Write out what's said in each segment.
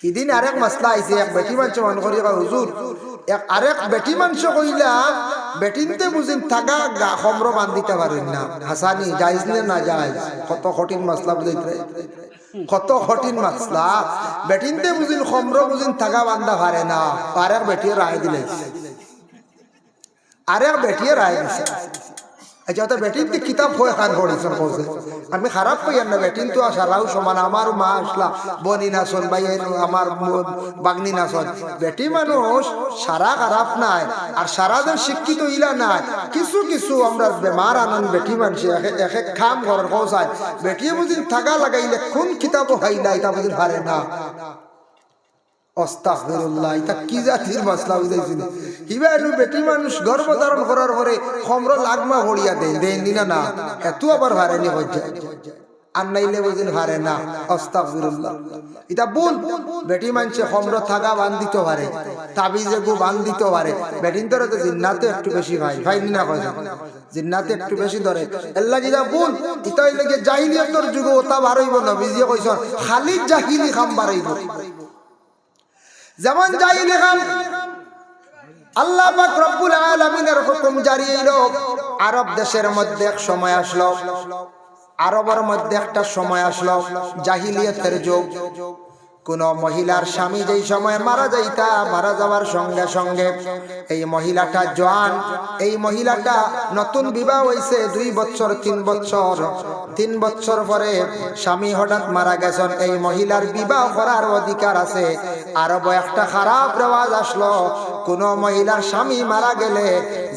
কিদিন আরেক মাসলা আইছে, এক বেটি মাংস মান করি হুজুর। এক আরেক বেটি মাংস কইলা, বেটিনতে বুঝিন থাকা গা খমর বান্ধিতে পারেন না। হাসানি যাইজ নে না যাইজ কত কঠিন মাসলা বুঝাইতে কত কঠিন মাসলা। বেটিনতে বুঝিন খমর বুঝিন থাকা বান্ধা পারে না। আরেক বেটিয়ে রায় দিলে। আরেক বেটিয়ে রায় দিছে। আচ্ছা তো বেটিন তো কিতাব হয়ে খান পড়েছেন বলছে আমি খারাপ কইয়ার না বেটিন তো সারাও সমান, আমার মা আসলা, বনি নাচন ভাই আমার বাগনি নাচন। বেটি মানুষ সারা খারাপ নাই, আর সারাদের শিক্ষিত ইলা নাই। কিছু কিছু আমরা বেমার আনন্দ, বেটি মানুষ, এক এক খাম ঘরের কৌসায় বেটিয়ে বুঝিন থাকা লাগাইলে কোন কিতাব হাইলা এটা বুঝিন পারে না। একটু বেশি ভাই ভাই না কয় জিন্নাতে একটু বেশি ধরে। এল্লা যুগে ওটা বারইব না খালি জাহিলি খাম বাড়াইব যেমন যাই দেখাম আল্লাহ পাক রব্বুল আলামিনের হুকুম জারি হইল আরব দেশের মধ্যে এক সময় আসলো আরবের মধ্যে একটা সময় আসলো জাহিলিয়তের যুগ। কোন মহিলার স্বামী যেই সময় মারা যাইতা, মারা যাওয়ার সঙ্গে সঙ্গে এই মহিলাটা জোয়ান। এই মহিলাটা নতুন বিবাহ হইছে দুই বছর, তিন বছর। তিন বছর পরে স্বামী হঠাৎ মারা গেছেন। এই মহিলার বিবাহ করার অধিকার আছে। আরব একটা খারাপ রেওয়াজ আসলো। কোন মহিলার স্বামী মারা গেলে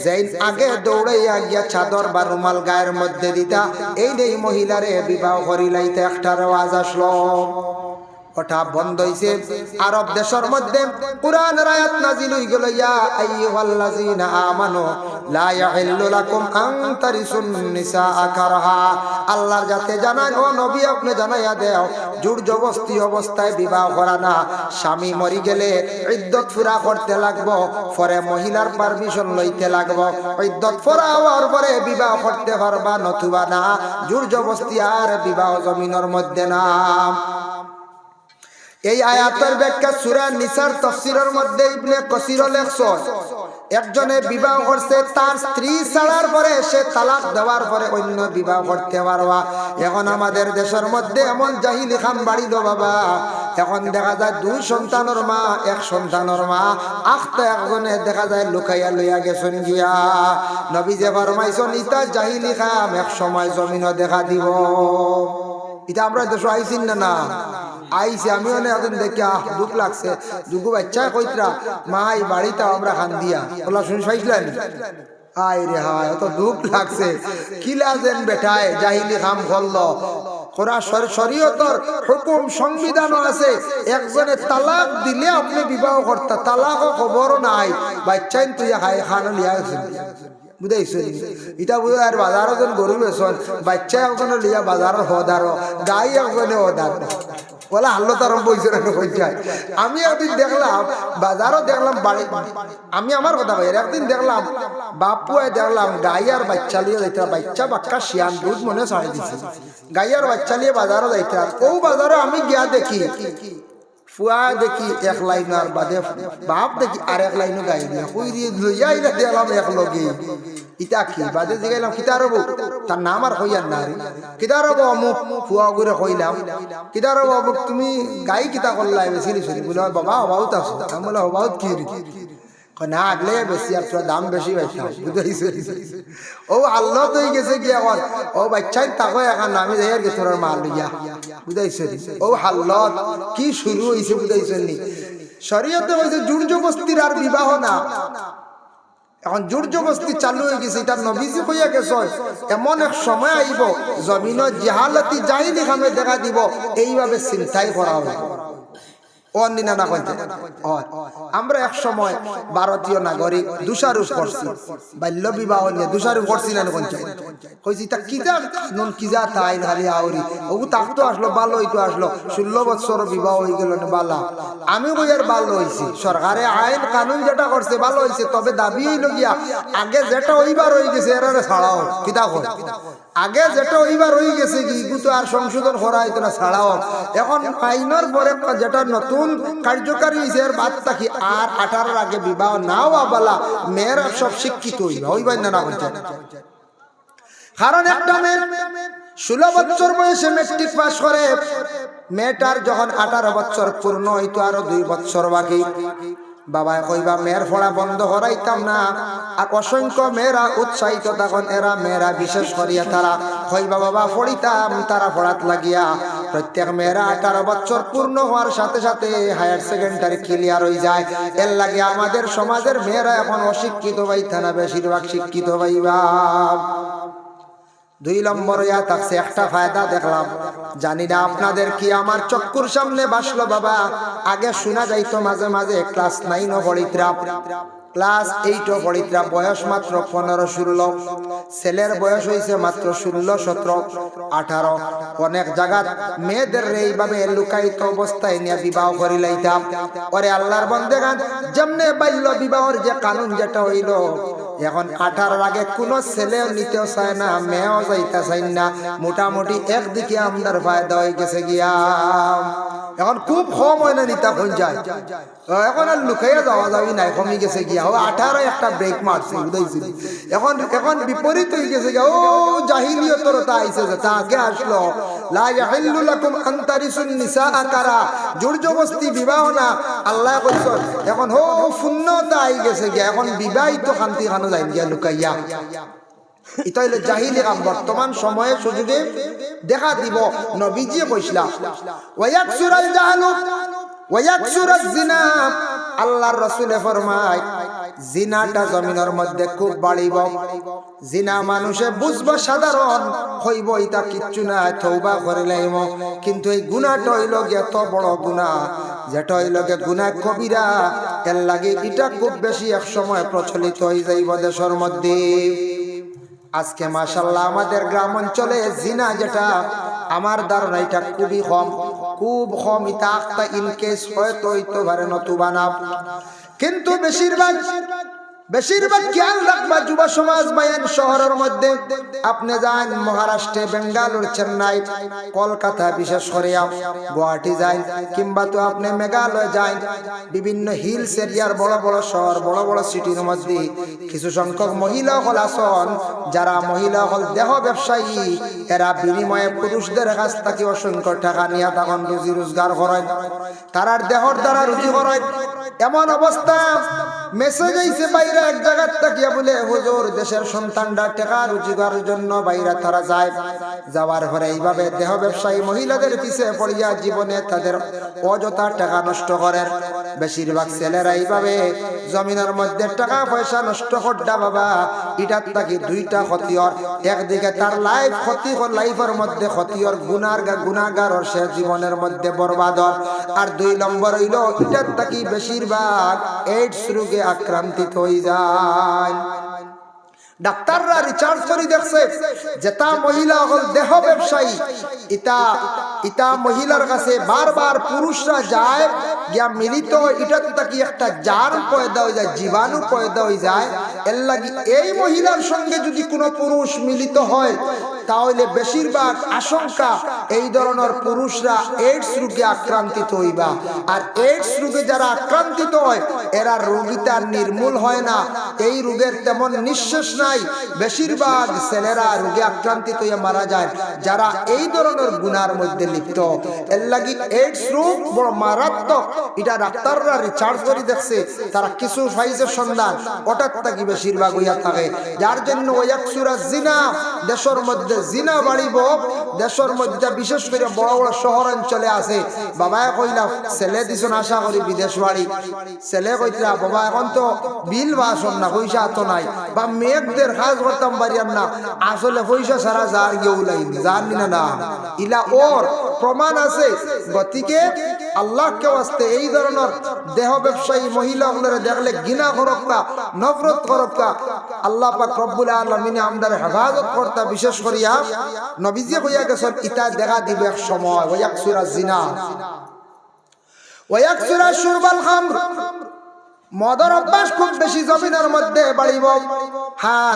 যেই আগে দৌড়াইয়া গিয়া চাদর বা রুমাল গায়ের মধ্যে দিতা, এই এই মহিলারে বিবাহ করিলাইতে একটা রেওয়াজ আসলো। ওটা বন্ধ হইছে। আরব দেশের মধ্যে কোরআন আয়াত নাজিল হই গেল, ইয়া আইয়ুহাল্লাযিনা আমানু, লা ইয়াহিল্লু লাকুম আন তারিসুন নিসা কারহা। আল্লাহর যাতে জানান ও নবী, আপনি জানাইয়া দেও জোর জবস্তি অবস্থায় বিবাহ করা না। স্বামী মরি গেলে ইদ্যত ফুরা করতে লাগবো, পরে মহিলার পারমিশন লইতে লাগবো। ইদ্যত ফুরা হওয়ার পরে বিবাহ করতে পারবা নতুবা না। জোর জবস্তি আর বিবাহ জমিনের মধ্যে না। এই আয়াতের ব্যাখ্যা সূরা নিসার তফসিরের মধ্যে ইবনে কসির লেখছ একজনে বিবাহ করছে, তার স্ত্রী ছাড়ার পরে সে তালাক দেওয়ার পরে অন্য বিবাহ করতে পারবা। এখন আমাদের দেশের মধ্যে এমন জাহিলি খাম বাড়িল বাবা। এখন দেখা যায় দুই সন্তানের মা, এক সন্তানের মা। আখটা একজনে দেখা যায় লুকাইয়া লইয়া গেছেন গিয়া। নবী যে ফরমাইছেন, ইতা জাহিলি খাম এক সময় জমিনও দেখা দিব। এটা আমরা দেশ আইসিন না না? আইসি আমি অনেক একদিন দেখি, আহ, দুঃখ লাগছে। দুগু বাচ্চা কইতরা, মা, এই বাড়িতে আমরা খান দিয়া ওলা শুনি পাইছিলেন আয় রে হায়, অত দুঃখ লাগছে। কি লাজেন বেটায়, জাহিলি খাম করল হুকুম, সংবিধানও আছে। একজনে তালাক দিলে আপনি বিবাহ করতা, তালাকও খবর নাই। বাচ্চাইন তুই হাই খান লিয়া বুঝাইছো ইটা বুঝে আর বাজারও যেন গরু বেসন বাচ্চা একজনে লিয়া বাজারের হদারও গাই একজনে হদার বলে হাল্লো তারম বইছে আমি একদিন দেখলাম, বাজারও দেখলাম বাড়ি। আমি আমার কথা কই, একদিন দেখলাম বাপুয়ে দেখলাম গাই আর বাচ্চা লিয়ে যাইতে বাচ্চা বাক্কা শিয়ান দুধ মনে ছাড়ি দিছে। গাই আর বাচ্চা লিয়ে বাজারও যাইতে ও বাজারও আমি গিয়া দেখি, ফুয়া দেখি এক লাইন আর বাদে বাপ দেখি আর এক লাইনও গাই দিয়া না দেখলাম এক লগে। ইটা কি? বাদে জিগাইলাম তার নাম আর কইয়ার না রে। কিতা রব অমুক? ফুয়া করে রব অমুক? তুমি গাই কিতা করলাই বেশি লিছি বলে বাবা, অবাউত আছো। আমি বলে অবাউত কি রে? না, আগলে বেশি আর দাম বেশি ও, আল্লাহ তো গেছে ও, বাচ্চাই তাকো এখন আমি যাই আর কি তোর মাল লইয়া বুঝাইছে। ও, হাল্লত, কি শুরু হইছে বুঝাইছে নি? শরীয়তে হইছে আর বিবাহ না। এখন জোর জবস্তি চালু হয়ে গেছে, এটা নবীজি হইয়া গেছে, এমন এক সময় আইব জমিন জেহালতি যাই দেখামে দেখা দিব, এইভাবে চিন্তাই করা হবে। আমরা এক সময় ভারতীয় নাগরিক দোষারোপ করছি বাল্য বিবাহ নিয়ে দোষারোপ করছি না কোন আগে যেটা ওইবার হয়ে গেছে ওইবার কি তো আর সংশোধন করা হইতো না, ছাড়াও। এখন আইনের পরে যেটা নতুন কার্যকারী হয়েছে এর বাদ থাকি আর আঠারোর আগে বিবাহ নাও আবালা মেয়েরা সব শিক্ষিত হইবা। হইবাই না কারণ একটা ষোলো বছর বয়সে মেট্রিক পাস করে। মেয়েটার যখন আঠারো বছর পূর্ণ হইতো, আরও দুই বছর বাকি। বাবা কইবা, মেয়ের পড়া বন্ধ করাইতাম না। আর অসংখ্য মেয়েরা উৎসাহিত তখন, এরা মেয়েরা বিশেষ করিয়া তারা কইবা, বাবা, পড়িতাম, তারা পড়াত লাগিয়া। প্রত্যেক মেয়েরা আঠারো বছর পূর্ণ হওয়ার সাথে সাথে হায়ার সেকেন্ডারি ক্লিয়ার হয়ে যায়। এর লাগে আমাদের সমাজের মেয়েরা এখন অশিক্ষিত পাইতা না, বেশিরভাগ শিক্ষিত পাইবা দুই নম্বর ইয়া থাকছে একটা ফায়দা দেখলাম। জানি না আপনাদের কি আমার চক্কুর সামনে বাসলো বাবা? আগে শোনা যাইতো মাঝে মাঝে, ক্লাস নাইনও পড়িত্রা ক্লাস এইটও পড়িত্রা বয়স মাত্র পনেরো ষোলো। ছেলের বয়স হয়েছে মাত্র ষোলো, সতেরো, আঠারো। অনেক জায়গাত মেয়েদের এইভাবে লুকায়িত অবস্থায় নিয়ে বিবাহ করি লাইতাম। ওরে আল্লাহর বন্দে গান যেমনে বাল্য বিবাহর যে কানুন যেটা হইল এখন আঠার আগে কোন ছেলেও নিতেও চায় না, মেয়েও যাইতে চাই না। মোটামুটি একদিকে আমদার ফায়দা হয়ে গেছে গিয়া। এখন খুব কম হয় না নিতা কোন যায়। এখন আর লুকাইয়া যাওয়া যাবি নাই কমে গেছে গিয়া। ও আঠারো একটা ব্রেক মারছে উদয়ছিল এখন এখন বিপরীত হয়ে গেছে গিয়া। ও জাহিলিয়তর তা আইছে যে তা আগে আসলো এখন শূন্যতা আই গেছে গিয়া। এখন বিবাহিত শান্তি খানো যাই গিয়া লুকাইয়া। এটা কাম বর্তমান সময়ে সুযোগে দেখা দিব কইসলা ওয়ায়াকসুরাল জাহালু ওয়ায়াকসুরাজ জিনা। আল্লাহর ফরমায়, জিনাটা জমিনের মধ্যে খুব বাড়িব। জিনা মানুষে বুঝব সাধারণ, হইব ইতা কিচ্ছু না তৌবা করে লাইব। কিন্তু এই গুণাটা হইল এত বড় গুণা, যেটা হইল গে গুণা কবিরা, এর লাগে এটা খুব বেশি এক সময় প্রচলিত হয়ে যাইব দেশের মধ্যে। আজকে মাশাল্লাহ আমাদের গ্রাম অঞ্চলে জিনা যেটা, আমার ধারণা এটা খুবই কম। খুব কম ইতা আখতা ইনকেস হয়তো হইতে পারে নতুবা না। কিন্তু বেশিরভাগ বেশিরভাগ খেয়াল রাখবা যুব সমাজ বায়ান শহরের মধ্যে। আপনি যান মহারাষ্ট্রে বেঙ্গালুর চেন্নাই কলকাতা বিশেষ করে গুয়াহাটি যান কিংবা তো আপনি মেঘালয় যান। বিভিন্ন হিলস এরিয়ার বড় বড় শহর বড় বড় সিটির মধ্যে কিছু সংখ্যক মহিলা হল আসন। যারা মহিলা হল দেহ ব্যবসায়ী এরা বিনিময়ে পুরুষদের কাছ থেকে অসংখ্য টাকা নিয়ে তখন রুজি রোজগার করেন। তারার দেহর দ্বারা রুজি করেন। এমন অবস্থা। মেসেজ আইছে বাইরে এক জায়গার তাকিয়া বলে, হুজুর, দেশের সন্তানরা টাকা রোজগারের জন্য বাইরে তারা যায়। যাওয়ার পরে এইভাবে দেহ ব্যবসায়ী মহিলাদের পিছে পড়িয়া জীবনে তাদের অযথা টাকা নষ্ট করেন বেশিরভাগ ছেলেরা এইভাবে জমিনের মধ্যে টাকা পয়সা নষ্ট করডা বাবা। এটার তাকে দুইটা ক্ষতির একদিকে তার লাইফ ক্ষতি লাইফের মধ্যে ক্ষতির গুনার গুনাগার সে জীবনের মধ্যে বরবাদর আর দুই নম্বর হইল, এটার তাকি বেশিরভাগ এইডস রোগে আক্রান্তিত হয়ে যায়। ডাক্তাররা রিচার্জ করে দেখছে মহিলা হল দেহ ব্যবসায়ী। ইটা ইটা মহিলার কাছে বারবার পুরুষরা যায়, গিয়া মিলিত এটাতে তাকি একটা জার পয়দা হয়ে যায়, জীবাণু পয়দা হয়ে যায়। এর লাগি এই মহিলার সঙ্গে যদি কোনো পুরুষ মিলিত হয় তাহলে বেশিরভাগ আশঙ্কা এই ধরনের পুরুষরা এইডস রোগে আক্রান্তিত হইবা। আর এইডস রোগে যারা আক্রান্তিত হয়, এরা রোগীটা নির্মূল হয় না। এই রোগের তেমন নিঃশ্বাস নাই। বেশিরভাগ ছেলেরা রোগে আক্রান্তিত হয়ে মারা যায়, যারা এই ধরনের গুণার মধ্যে লিপ্ত। এর লাগি এইডস রোগ বড় মারাত্মক। এটা ডাক্তাররা রিচার্জ করে দেখছে। তারা কিছু ফাইজের সন্ধান। হঠাৎ থাকি বেশিরভাগ হইয়া থাকে। যার জন্য ওয়াকসুরা জিনা দেশের মধ্যে জিনা বাড়িব, দেশের মধ্যে বিশেষ করে বড় বড় শহর অঞ্চলে আছে। বাবা কইলা, ছেলে দিছন আশা করি বিদেশ বাড়ি। ছেলে কইতরা, বাবা, এখন তো বিল বাসন না, পয়সা তো নাই। বা মেঘদের কাজ করতাম, পারিয়াম না। আসলে পয়সা সারা যার গেউ লাইন জানি না না। ইলা ওর প্রমাণ আছে। গতিকে আল্লাহকে আসতে এই ধরনের দেহ ব্যবসায়ী মহিলাগুলোরে দেখলে গিনা করক্কা, নফরত করক্কা। আল্লাহ পাক রব্বুল আলমিনে আমদার হেফাজত কর্তা, বিশেষ করিয়া নবীজি হইয়া গেছেন ইতা দেখা দিবে এক সময়। ওয়াক সুরা জিনা। ওয়াক সুরা সুরবাল খামর। মদর অভ্যাস খুব বেশি জমিনের মধ্যে বাড়িব। হ্যাঁ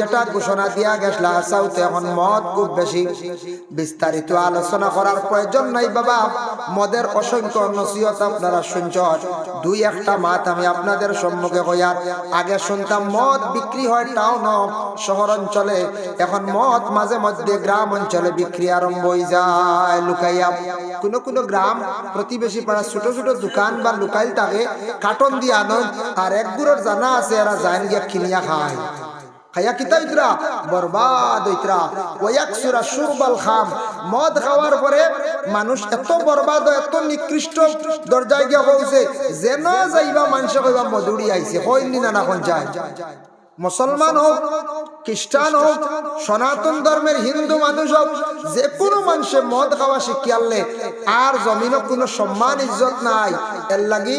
যেটা ঘোষণা দিয়া এখন মদ খুব বেশি। বিস্তারিত আলোচনা করার প্রয়োজন নাই বাবা। মদের অসংখ্য নসিহত আপনারা শুনছেন দুই একটা মাত আমি আপনাদের সম্মুখে হইয়ার আগে শুনতাম, মদ বিক্রি হয় টাউন শহর অঞ্চলে এখন মদ মাঝে মধ্যে গ্রাম অঞ্চলে বিক্রি আরম্ভ হয়ে যায়। লুকাইয়া কোনো কোনো গ্রাম প্রতিবেশী পাড়া ছোট ছোট দোকান বা লুকাইল থাকে কাটন দিয়ে আনন আর এক গুড়োর জানা আছে, এরা যায় গিয়া কিনিয়া খায়। খাইয়া কিতা সুরবাল খাম। মদ খাওয়ার পরে মানুষ এত বরবাদ, এত নিকৃষ্ট দরজায় গিয়া পৌঁছে যেন যাইবা মানুষ কইবা মধুরি আইছে, হইনি না যায় মুসলমান হোক, খ্রিস্টান হোক, সনাতন ধর্মের হিন্দু মানুষ হোক, যে কোনো মানুষে মদ খাওয়া শিখিয়ালে আর জমিনও কোনো সম্মান, ইজ্জত নাই। এর লাগি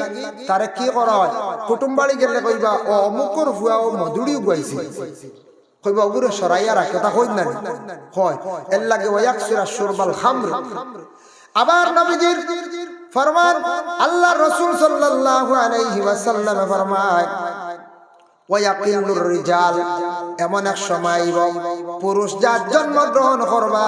তারে কি করা হয়? কুটুম বাড়ি গেলে কইবা ও অমুকর ভুয়া ও কই না হয় আল্লাহ রসুল সাল্লাল্লাহু আলাইহি ফরমায় এমন এক সময় পুরুষ যার জন্মগ্রহণ করবা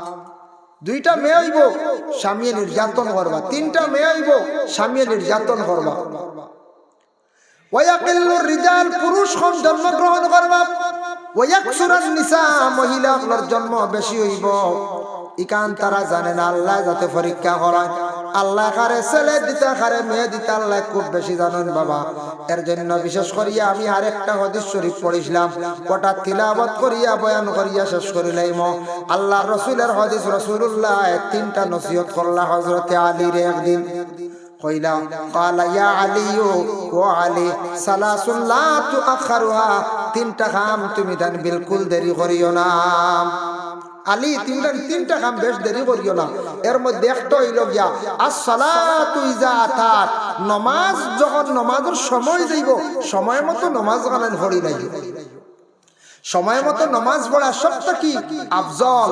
দুইটা মেয়ে হইব স্বামী নির্যাতন করবা। তিনটা মেয়ে হইব স্বামী নির্যাতন করবা। মহিলা জন্ম বেশি হইব। ইকান তারা জানে না, আল্লাহ যাতে পরীক্ষা করায়। আল্লাহ কারে ছেলে দিতে, কারে মেয়ে দিতে, আল্লাহ খুব বেশি জানেন বাবা। এর জন্য বিশেষ করিয়া আমি আরেকটা হদিস শরীফ পড়িছিলাম। তিলাবত করিয়া, বয়ান করিয়া শেষ আল্লাহ রসুলের হদিস রসুল্লাহ তিনটা নসিহত করলা হজরতে আলীর একদিন। তিনটা কাম তুমি দেন বিলকুল দেরি করিও না। আলী তিনটা তিনটা কাম বেশ দেরি করিও না। এর মধ্যে একটা হইল গিয়া, আসসালাতু ইজা আতাত। নমাজ যখন নমাজের সময় যাইব, সময় মতো নমাজ গানান ভরি নাই। সময় মতো নমাজ পড়া সবটা কি? আফজল।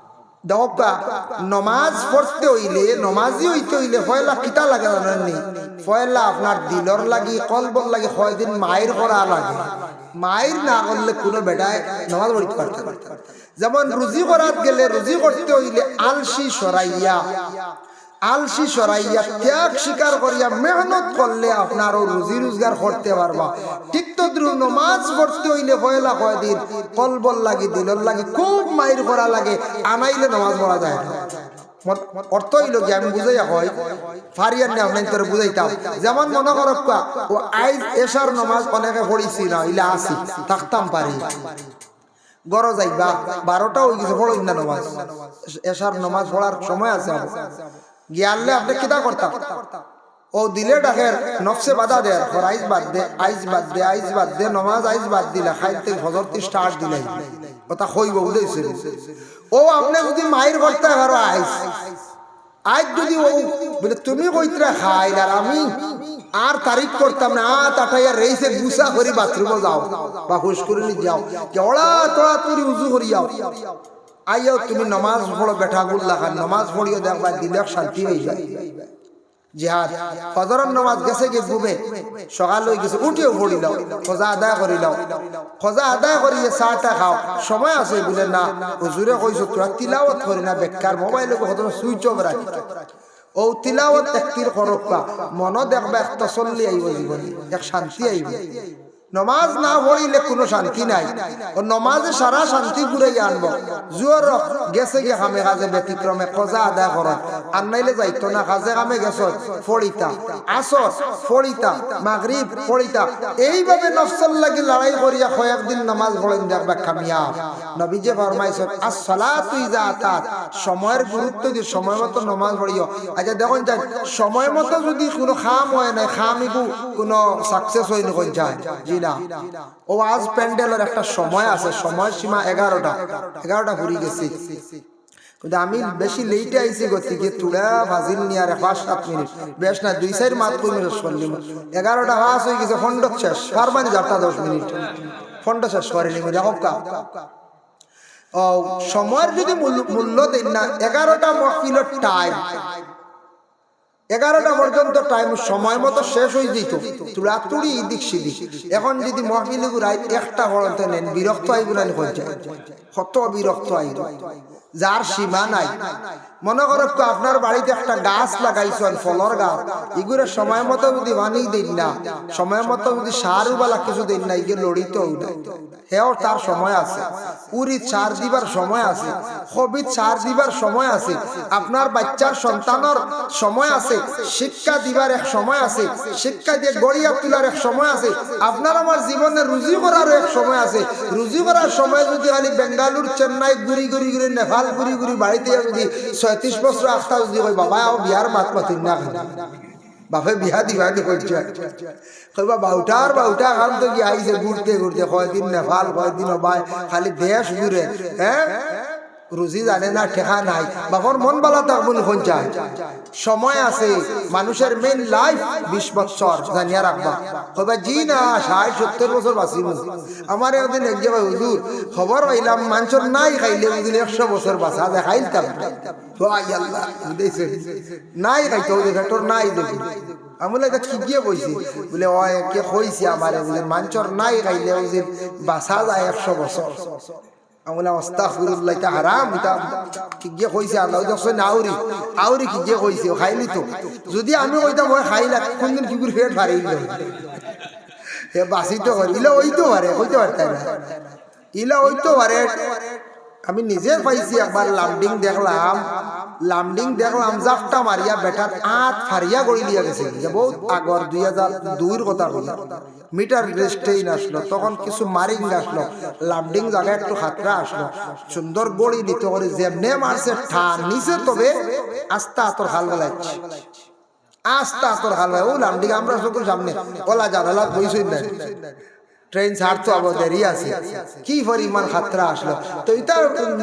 দেখবা নমাজ পড়তে হইলে, নমাজি হইতে হইলে ফয়লা কিতা লাগে জানেননি? ফয়লা আপনার দিলর লাগি কলবর লাগি, কয়দিন মায়ের করা লাগে। মায়ের না করলে কোনো বেটায় নমাজ পড়তে পারতে যেমন রুজি করার গেলে রুজি করতে হইলে আলসি সরাইয়া আলসি সরাইয়া ত্যাগ স্বীকার করিয়া মেহনত করলে আপনার রুজি রোজগার করতে পারবা। ঠিক তো দ্রুহ নমাজ পড়তে হইলে পয়লা কয়দিন, কলবল লাগি দিলর লাগি, খুব মাইর করা লাগে, আনাইলে নমাজ পড়া যায় না। অর্থ হইল কি? আমি বুঝাইয়া হয় ফারিয়ান না আপনার তোরে বুঝাইতাম। যেমন মনে করক ও আইজ, এশার নমাজ অনেকে পড়িছি না, ইলা আসি, থাকতাম পারি। গড় যাইবা, বারোটা হয়ে গেছে পড়ো ইন্দা নমাজ। এশার নমাজ পড়ার সময় আছে গিয়ালে আপনি কিতা করতাম। ও দিলে ডাকের নফসে বাধা দে আর আইজ বাদ দে, আইজ বাদ দে, আইজ বাদ দে, নমাজ আইজ বাদ দিলা, খাইতে হজরতি স্টার্ট দিলে। কথা কইব বুঝাইছে ও আপনি যদি মায়ের করতে পারো, আইজ। আজ যদি ও তুমি কইতরা খাইল আর আমি আর তারিখ করতাম না, আ তাটাইয়া রেইছে গুসা করি, বাথরুমে যাও বা হুশ করে যাও। কেওড়া তোড়া তুরি উজু করি যাও আইও তুমি নমাজ পড়ো বেঠা গুল্লা নমাজ পড়িও দেখবা দিলে শান্তি হয়ে যায়। জিহাদ, ফজরের নামাজ গেছে গিয়ে ঘুমে? সকাল হয়ে গেছে, উঠেও পড়িলাম খোঁজা আদায় করিলাম খোঁজা আদায় করিয়ে চাহটা খাও, সময় আছে বলে না। হুজুরে কইছো তোরা তিলাওয়াত করি না, বেকার মোবাইলে কত সুইচ অফ রাখি। ও তিলাওয়াত একটির খরক পা মন দেখবা এক তসল্লি আইব জীবনে, এক শান্তি আইব। নমাজ না পড়িলে কোনো শান্তি নাই। ও নমাজে সারা শান্তি ঘুরাই আনব। জুয়ার গেছে গে খামে কাজে ব্যতিক্রমে খোঁজা আদায় করেন আর যাইতো না কাজে কামে গেছ ফড়িতা। আসর ফড়িতা, মাগরিব ফড়িতা। এইভাবে নফসল লাগি লড়াই করিয়া কয়েকদিন নামাজ পড়েন দেখবা কামিয়াব নবী যে ফরমাইছেন আস সালাতু ইজা আতাত সময়ের গুরুত্ব দিয়ে সময় মতো নমাজ পড়িও। আচ্ছা দেখুন যাই, সময় মতো যদি কোনো খাম হয় না খামিগু কোনো সাকসেস হই না যায় না ও আজ প্যান্ডেলের একটা সময় আছে, সময় সীমা এগারোটা। এগারোটা ঘুরি গেছি। কিন্তু আমি বেশি লেটে আইছি গতি গিয়ে তুড়া ভাজিল নিয়ে আর পাঁচ সাত মিনিট। বেশ না, দুই সাইড মাত কই মিনিট করলি এগারোটা পাঁচ হয়ে গেছে ফন্ড শেষ। পারবানি যাত্রা দশ মিনিট। ফন্ড শেষ করেনি দেখো সময়ের যদি মূল্য- মূল্য দেন না, এগারোটা মহফিলের টাইম এগারোটা পর্যন্ত টাইম সময় মতো শেষ হয়ে যেত। তুলা তুড়ি ইদিক সিদিক। এখন যদি মহফিল ঘুরাই একটা হরতে নেন, বিরক্ত আইব না হয়ে যায়। কত বিরক্ত আইব যার সীমা নাই। মনে করো তো আপনার বাড়িতে একটা গাছ লাগাইছেন, ফলর গাছ। এগুলো সময় মতো যদি বানিয়ে দিন না, সময় মতো যদি সার বালা কিছু দিন না, এগুলো লড়িতেও হেও তার সময় আছে। দিবার সময় আছে। দিবার সময় আছে। আপনার বাচ্চার সন্তানের সময় আছে। শিক্ষা দিবার এক সময় আছে। শিক্ষা দিয়ে গড়িয়া তোলার এক সময় আছে। আপনার আমার জীবনে রুজি করার এক সময় আছে। রুজি করার সময় যদি খালি বেঙ্গালুর, চেন্নাই ঘুরি ঘুরি ঘুরি, নেপাল ঘুরি ঘুরি বাড়িতে যদি ছয়ত্রিশ বছর আস্থা যদি কই বাবা আও বিয়ার মাত মাতি না বাপে বিয়া দিবানি করছে কইবা বাউটার বাউটা খান তো কি আইছে ঘুরতে ঘুরতে, কয়দিন নেপাল, কয়দিন বাই খালি দেশ ঘুরে হ্যাঁ? রুজি জানে না, ঠেকা নাই। বাপর মন বালা তার মনে কোন চায় সময় আছে মানুষের মেন লাইফ বিশ বছর জানিয়া রাখবা কইবা, জি না ষাট সত্তর বছর বাঁচিব আমার একদিন এক জায়গায় হুজুর খবর পাইলাম মানুষের নাই খাইলে বুঝলি একশো বছর বাঁচা দেখাইতাম ভাই নাই খাইতে দেখা তোর নাই দেখি আমি বলে। এটা কি কইছি বলে ও কে কইছি আমার বলে মাঞ্চর নাই খাইলে বাসা যায় একশো বছর আমি বলে আস্তাগফিরুল্লাহ, এটা হারাম, এটা কি গিয়ে কইছে আল্লাহ? দেখছেন আউরি আউরি কি গিয়ে কইছে? খাইলি তো। যদি আমি কইতাম ওই খাইলা কোনদিন কি করে ফেট ফারিল এ বাসি তো করে ইলা ওইতো পারে হইতে পারতাম না। ইলা ওইতো পারে। আমি নিজে পাইছি একবার লামডিং দেখলাম। লামডিং দেখলাম, জাফটা মারিয়া বেটার আট ফারিয়া গড়ি লিয়া গেছে। যে বহুত আগর দুই হাজার দুইয়ের কথা বলি মিটার রেস্টেইন আসলো তখন কিছু মারিং আসলো লামডিং জায়গায় একটু হাতরা আসলো সুন্দর গড়ি দিতে করে যেমনে মারছে ঠা নিচে তবে আস্তা আতর হাল বেলাচ্ছে আস্তা আস্তে হাল ও লামডিং, আমরা সকল সামনে। ওলা জানালা বইছই না ট্রেন ছাড়তো আবার দেরি আছে কি পরিমাণ খাতরা আসলো তো এটা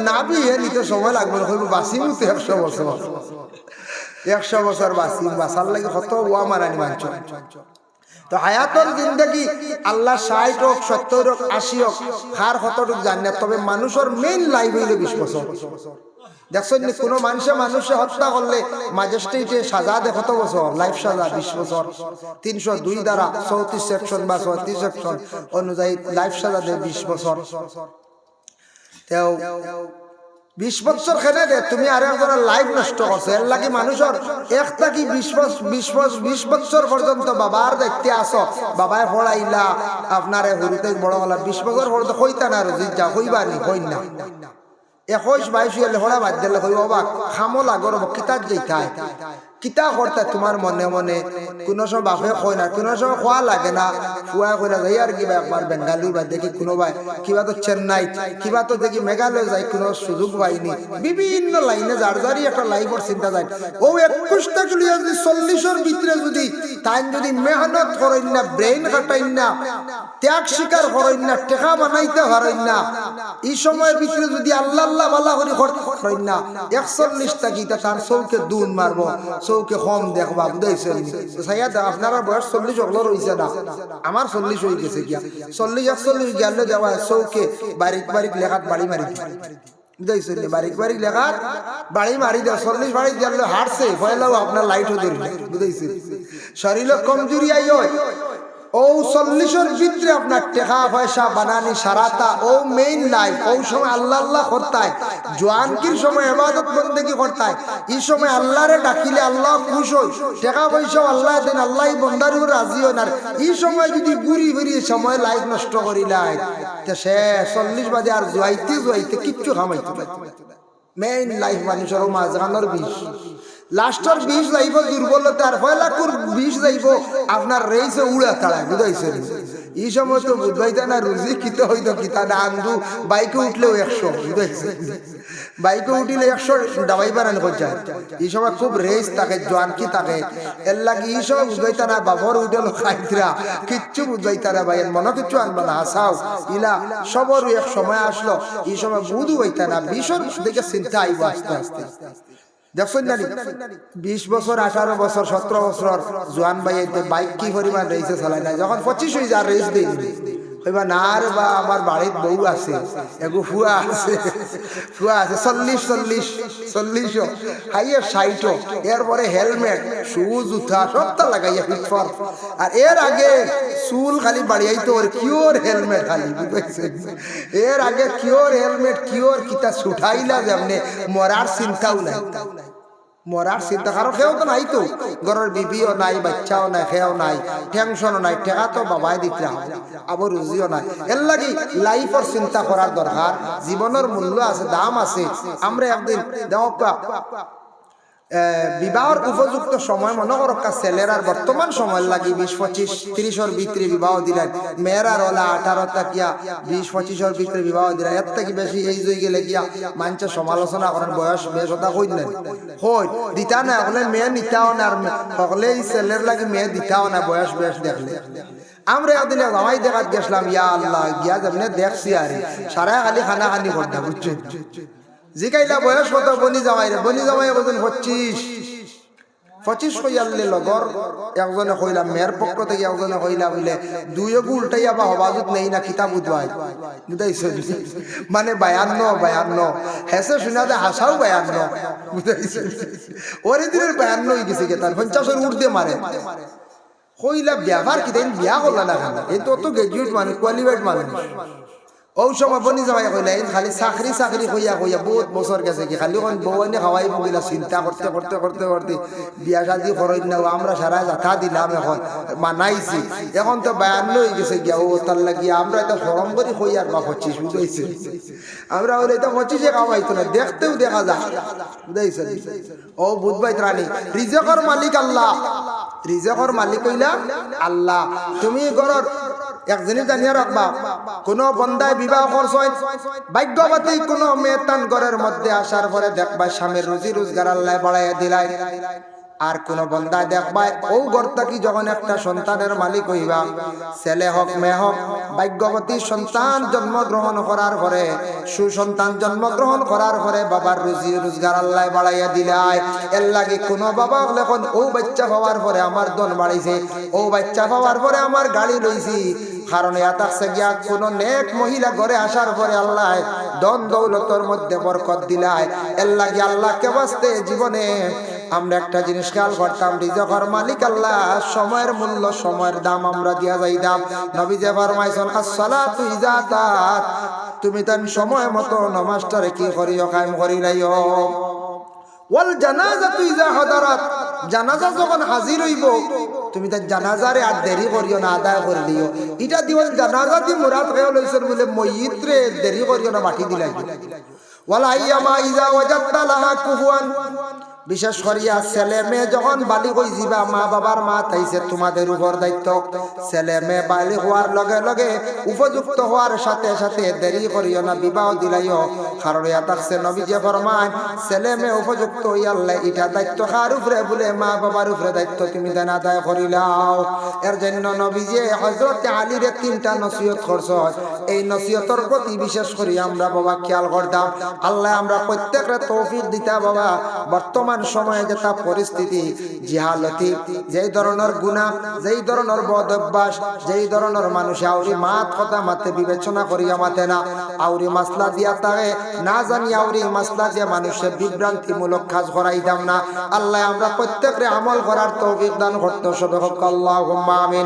নাবি হে নিতে সময় লাগবে হইব বাসিম তো একশো বছর একশো বছর বাসিম বাসার লাগে কত ওয়া মারানি মানছ তো হায়াতর জিন্দগি আল্লাহ ষাট হোক সত্তর হোক আশি হোক খার কতটুক জানে তবে মানুষের মেইন লাইফ হইলে বিশ বছর। দেখছেন কোনো মানুষে মানুষে হত্যা করলে ম্যাজিস্ট্রেটে সাজা দে কত বছর? লাইফ সাজা, বিশ বছর। তিনশো দুই দ্বারা চৌত্রিশ সেকশন বা চৌত্রিশ সেকশন অনুযায়ী লাইফ সাজা দে বিশ বছর। তেও বিশ বছর খেলে দে? তুমি আর একজনের লাইফ নষ্ট করছ। এর লাগি মানুষের একটা কি বিশ বিশ বিশ বছর পর্যন্ত বাবার দেখতে আসো বাবায় পড়াইলা আপনারে হরুতে বড় হলা। বিশ বছর পর্যন্ত কইতা না যা কইবা নি? না। একুশ বাইশ হলে হরা বাদ দিলে হইব বা খামো লাগর কিতাব যেইতাই কিতা করতে তোমার মনে মনে? কোনো সময় বাপে কয় না, কোনো সময় খোয়া লাগে না। খুয়া করে যাই আর কিবা একবার বেঙ্গালুর বা দেখি কোনোবাই কিবা তো চেন্নাই কিবা তো দেখি মেঘালয় যাই কোনো সুযোগ পাইনি বিভিন্ন লাইনে যার যারই একটা লাইফের চিন্তা যায়। ও একুশটা ক্লিয়ার যদি চল্লিশের ভিতরে যদি তাই যদি মেহনত করেন না ব্রেইন কাটাইন না, ত্যাগ স্বীকার করেন না, টেকা বানাইতে পারেন না, এই সময়ের ভিতরে যদি আল্লাহ আল্লাহ বালা করে করতে পারেন না একচল্লিশটা গীতা তার চৌকে দুন মারবো চৌকে কম দেখবা, বুঝাইছেন? সাইয়াদা আপনারা বয়স চল্লিশ অগলো রয়েছে না। আমার চল্লিশ হয়ে গেছে গিয়া। চল্লিশ একচল্লিশ গেলে দেওয়া চৌকে বারিক বারিক লেখাত বাড়ি মারি বুঝাইছেন? বারিক বারিক লেখাত বাড়ি মারি দেওয়া, চল্লিশ বাড়ি দিলে হারছে পয়লাও আপনার লাইটও ধরবে বুঝাইছেন? শরীর কমজুরি আই হয়। ও চল্লিশের ভিতরে আপনার টেকা পয়সা বানানি সারাতা ও মেইন লাইফ ও সময় আল্লাহ আল্লাহ করতায় জোয়ানকির সময় এবাদত বন্দেগি করতায় এই সময় আল্লাহরে ডাকিলে আল্লাহ খুশ হই টেকা পয়সা আল্লাহ দেন আল্লাহ বন্দার উপর রাজি হন আর এই সময় যদি ঘুরি ফিরি সময় লাইফ নষ্ট করিলাই তে সে চল্লিশ বাজে আর জুয়াইতে জুয়াইতে কিচ্ছু খামাইতে পারতো। মেইন লাইফ মানুষের মাঝখানোর বিষ। লাস্টর বিষ যাইব দুর্বলতা, আর ফয়লাকুর বিষ যাইব আপনার রেইসে উড়া তালা বুঝাইছে এই সময় তো বুঝবাইতা না, রুজি কিতে হইতো কিতা না, আন্দু বাইকে উঠলেও একশো, বুঝাইছে বাইকে উঠিলে একশো দাবাই বানান করছে এই সময় খুব রেস থাকে জোয়ান কি থাকে এর লাগে এই সময় বুঝবাইতা না বাবর উঠেল খাইতরা। কিচ্ছু বুঝবাইতা না ভাই মনে কিচ্ছু আনবা না হাসাও ইলা সবর এক সময় আসলো এই সময় বুধ হইতা না, ভীষণ দিকে চিন্তা আইব আস্তে আস্তে। দেখছেন জানি বিশ বছর, আঠারো বছর, সতেরো বছর, জোয়ান ভাই বাইক কি পরিমাণ রেসে চালায় না, যখন পঁচিশ হয়ে যা রেস দিই কইবা না রে বা আমার বাড়ির বউ আছে। এগো ফুয়া আছে ফুয়া আছে। চল্লিশ চল্লিশ চল্লিশ, হাইয়ে ষাট এরপরে হেলমেট শু জুতা সবটা লাগাইয়া ফিটফর আর এর আগে চুল খালি বাড়িয়াইতো ওর কিওর হেলমেট খালি এর আগে কিওর হেলমেট, কিওর কিতা ছুটাইলা যেমনে, মরার চিন্তাও নাই। মরার চিন্তা কারও খেয়েও তো নাই তো ঘরের বিবিও নাই বাচ্চাও নাই খেয়েও নাই টেনশনও নাই টেকা তো বাবাই দিতে হবে আবার রুজিও নাই। এর লাগি লাইফের চিন্তা করার দরকার জীবনের মূল্য আছে, দাম আছে। আমরা একদিন দেওয়া বিবাহর উপযুক্ত সময় মনে করকা ছেলেরার বর্তমান সময় লাগি বিশ, পঁচিশ ত্রিশর ভিতরে বিবাহ দিলেন মেয়েরার ওলা আঠারো তাকিয়া, বিশ পঁচিশর ভিতরে বিবাহ দিলেন এর থেকে বেশি এই জয় গেলে গিয়া মানুষ সমালোচনা করেন বয়স বেশ কই নেন হই দিতা না হলে মেয়ে নিতাও না আর সকলে এই ছেলের লাগে মেয়ে দিতাও না বয়স বেশ দেখলে। আমরা একদিন জামাই দেখাত গেছিলাম, ইয়া আল্লাহ, গিয়া যেমনি দেখছি আর সারা খালি খানা খানি করতাম বুঝছেন জিকাইলা বয়স কত? বনি জামাই বনি জামাই কতদিন পঁচিশ। পঁচিশ কইয়ালে লগর, একজনে কইলাম, মেয়ের পক্ষ থেকে একজনে কইলা বলে দুইগু উল্টাইয়া বা হবাজুত নেই না, কিতাব উদ্বাই। বুঝাইছ মানে বায়ান্ন বায়ান্ন। হেসে শুনা দে হাসাও বায়ান্ন। বুঝাইছ ওরে দিনের বায়ান্ন হয়ে গেছে তার পঞ্চাশের উর্ধে মারে। কইলা, ব্যবহার কি বিয়া করলা না খানা এই তো গ্রাজুয়েট মানুষ, কোয়ালিফাইড মানুষ। ও সময় বনি যাবাই কইলা এই খালি চাকরি চাকরি কইয়া কইয়া বহুত বছর গেছে কি খালি কোন বউনি খাওয়াই বগিলা চিন্তা করতে করতে করতে করতে বিয়া শাদি করাই না আমরা সারা যাথা দিলাম এখন মানাইছি এখন তো বায়ান্ন হয়ে গেছে গিয়া ও তার লাগিয়া আমরা এটা সরম করি কই বা পঁচিশ বুঝাইছে আমরা বলে এটা পঁচিশে কামাইতো না দেখতেও দেখা যায় বুঝাইছে ও বুধবাই রানী রিজেকর মালিক আল্লাহ রিজেকর মালিক কইলা আল্লাহ তুমি ঘরের এক জিনিস জানিয়ে রাখবা কোন বন্দায় বিবাহ করছয় ভাগ্যবতী কোন মেতান ঘরের মধ্যে আসার পরে দেখবা স্বামীর রুজি রোজগার আল্লাহ বাড়াইয়া দিলাই। আর কোন বন্দা দেখবাই ও গর্তা কি যখন একটা সন্তানের মালিক হইবা। ছেলে হোক মেয়ে হোক ভাগ্যবতী সন্তান জন্মগ্রহণ করার পরে সুসন্তান জন্মগ্রহণ করার পরে বাবার রুজি রোজগার আল্লাহ বাড়াইয়া দিলাই। এর লাগে কোন বাবা লেখন ও বাচ্চা হওয়ার পরে আমার দন বাড়াইছে ও বাচ্চা হওয়ার পরে আমার গাড়ি লইছি কারণ গিয়া কোন মহিলা ঘরে আসার পরে আল্লাহ দন দৌলতর মধ্যে দিলায়। জীবনে আমরা একটা জিনিস খেয়াল করতাম আল্লাহ, সময়ের মূল্য, সময়ের দাম আমরা দিয়া যাই দাম নবী যে ফরমাইছেন, আসসালাতু ইজাতাত তুমি তান সময় মতো নমাজটারে কি করিও, কায়েম করি লাইও ওয়াল জানাজাতু ইজা হাদারাত। জানাজা যখন হাজির হইব, তুমি তার জানাজারে আর দেরি করিও না, আদায় করে দিও। এটা দিও জানাজা দি মুরাদ হয়ে লইছেন বলে মইত্রে দেরি করিও না, মাটি দিলাই ওয়ালা ইয়ামা ইজা ওয়াজাত্তা লাহা কুফুয়ান বিশেষ করিয়া ছেলে মেয়ে যখন বালি হয়ে যাবা মা বাবার মা তাইছে তোমাদের উপর দায়িত্ব। ছেলে মেয়ে বালি হওয়ার লগে লগে উপযুক্ত হওয়ার সাথে সাথে দেরি করিও না, বিবাহ দিলাইও। কারণ ইয়া থাকছে নবী যে ফরমান ছেলে মেয়ে উপযুক্ত হইয়াল্লে এটা দায়িত্ব কার উপরে বলে, মা বাবার উপরে দায়িত্ব তুমি দেন আদায় করিলাও এর জন্য নবী যে হজরত আলীর তিনটা নসিহত করছ এই নসিহতর প্রতি বিশেষ করি আমরা বাবা খেয়াল করতাম আল্লাহ আমরা প্রত্যেকটা তৌফিক দিতা বাবা। বর্তমান বর্তমান সময়ে যেটা পরিস্থিতি, জিহালতি, যেই ধরনের গুণা, যেই ধরনের বদ অভ্যাস, যেই ধরনের মানুষ আউরি মাত কথা মাতে বিবেচনা করিয়া মাতে না, আউরি মাসলা দিয়া তাকে না জানি আউরি মাসলা দিয়ে মানুষের বিভ্রান্তিমূলক কাজ করাইতাম না। আল্লাহ আমরা প্রত্যেকরে আমল করার তৌফিক দান করতে সবে আল্লাহ আমিন।